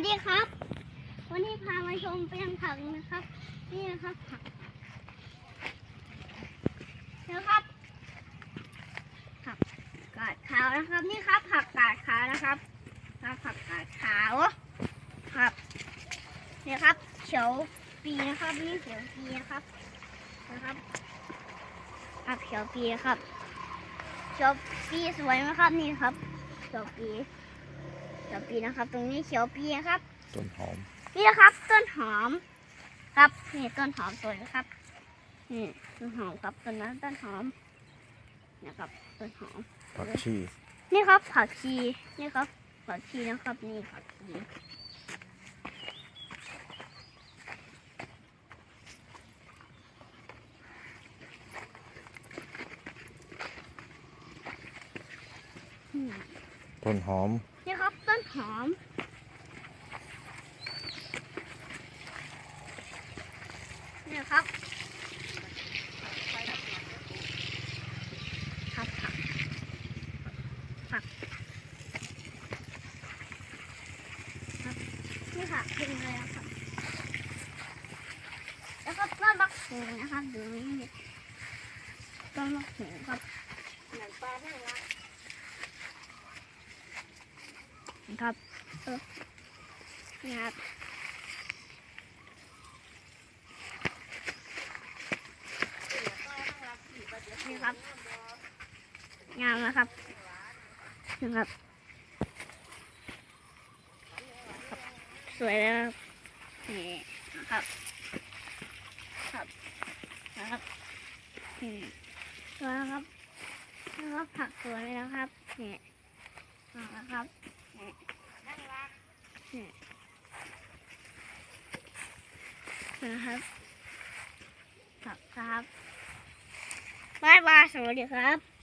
สดีครับ วันนี้พามาชมเป็นผักนะครับ นี่นะครับผักนะครับผักกาดขาวนะครับ นี่ครับ ผักกาดขาวนะครับครับผักกาดขาวครับนี่ครับเขียวปีนะครับนี่เขียวปีนะครับนะครับผักเขียวปีครับเขียวปีสวยไหมครับนี่ครับเขียวปี เขียวปีนะครับ ตรงนี้เขียวปีนะครับ ต้นหอม นี่นะครับ ต้นหอม ครับนี่ต้นหอมสวยนะครับนี่ต้นหอมครับต้นนั้นต้นหอมนะครับ ต้นหอมผักชี นี่ครับผักชีนี่ครับผักชีนะครับนี่ผักชีอืมต้นหอม นี่ครับต้น หอม นี่ครับครับผักผักครับนี่ค่ะขึ้นเลยนะครับแล้วก็ต้นมะเขือนะครับดูนี่ต้นมะเขือครับเหมือนปลาได้งละ นะครับนี่ครับนี่ครับ งามนะครับนะครับ สวยแล้วครับนี่นะครับครับนะครับนี่สวยนะครับแล้วก็ผักสวยเลยนะครับนี่ อ๋อครับนี่นี่นะครับผับ ครับบายบายสวัสดีครับ